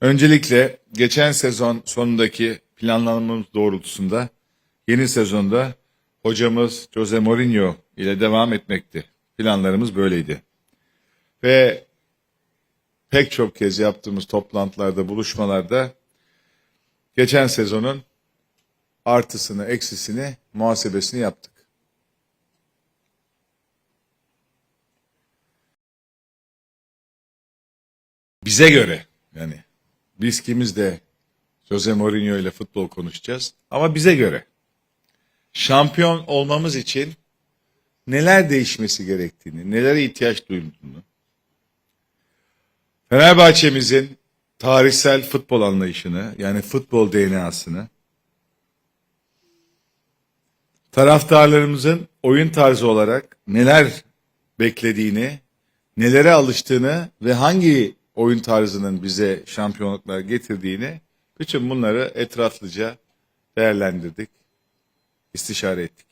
Öncelikle geçen sezon sonundaki planlamamız doğrultusunda yeni sezonda hocamız Jose Mourinho ile devam etmekti. Planlarımız böyleydi. Ve pek çok kez yaptığımız toplantılarda, buluşmalarda geçen sezonun artısını, eksisini, muhasebesini yaptık. Bize göre yani biz kimiz de Jose Mourinho ile futbol konuşacağız. Ama bize göre şampiyon olmamız için neler değişmesi gerektiğini, nelere ihtiyaç duyulduğunu, Fenerbahçe'mizin tarihsel futbol anlayışını yani futbol DNA'sını, taraftarlarımızın oyun tarzı olarak neler beklediğini, nelere alıştığını ve hangi oyun tarzının bize şampiyonluklar getirdiğini bütün bunları etraflıca değerlendirdik, istişare ettik.